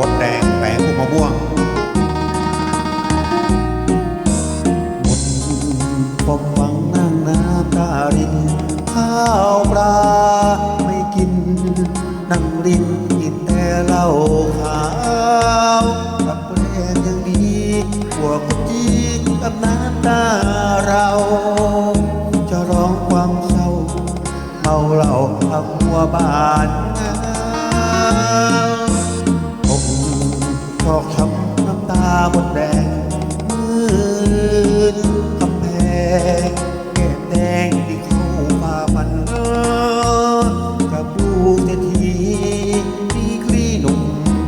บดแดงแฝงพวกมะม่วงบนปบฟังนั่งน้ำตาริน ข้าวปลาไม่กิน นั่งรินกินแต่เหล้าขาวกับแรงอย่างนี้หัวกุจีกับน้ำตาเรา จะร้องความเศร้าเมาเหล้าทำหัวบาน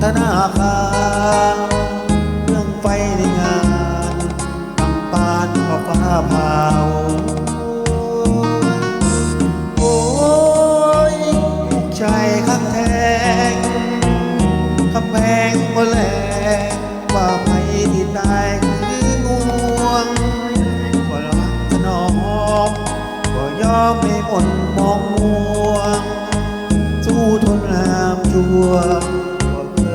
ธนาคารเรื่องไฟในงานตั้งปานกับฟ้าเผาโอ้ยใจข้างแทงคำแพงก็แหลว่าไม่ที่ตายคือง่วงก็รักถนอมก็ยอมไม่หมดมองมัวสู้ทนหามชั่วหามเศร้าความหวัง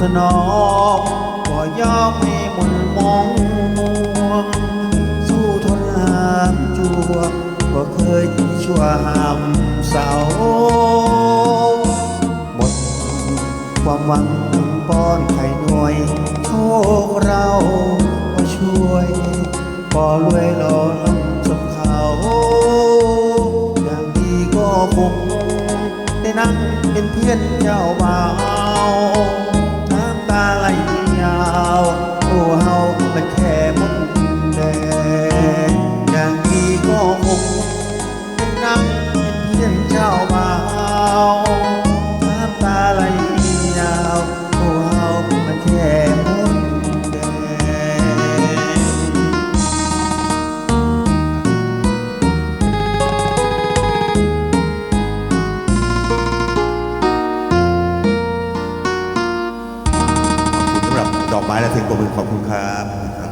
ถนอมก็ยอมให้มนมองมัวสู้ทนหามจัวก็เคยชั่วหามเสาหมดความหวังป้อนไข่หน่วยโชคเราก็ช่วยพอรวยรอลำสำเขาอย่างดีก็คงได้นั่งเป็นเพื่อนเจ้าบ่าว ถึงปรบมือขอบคุณครับ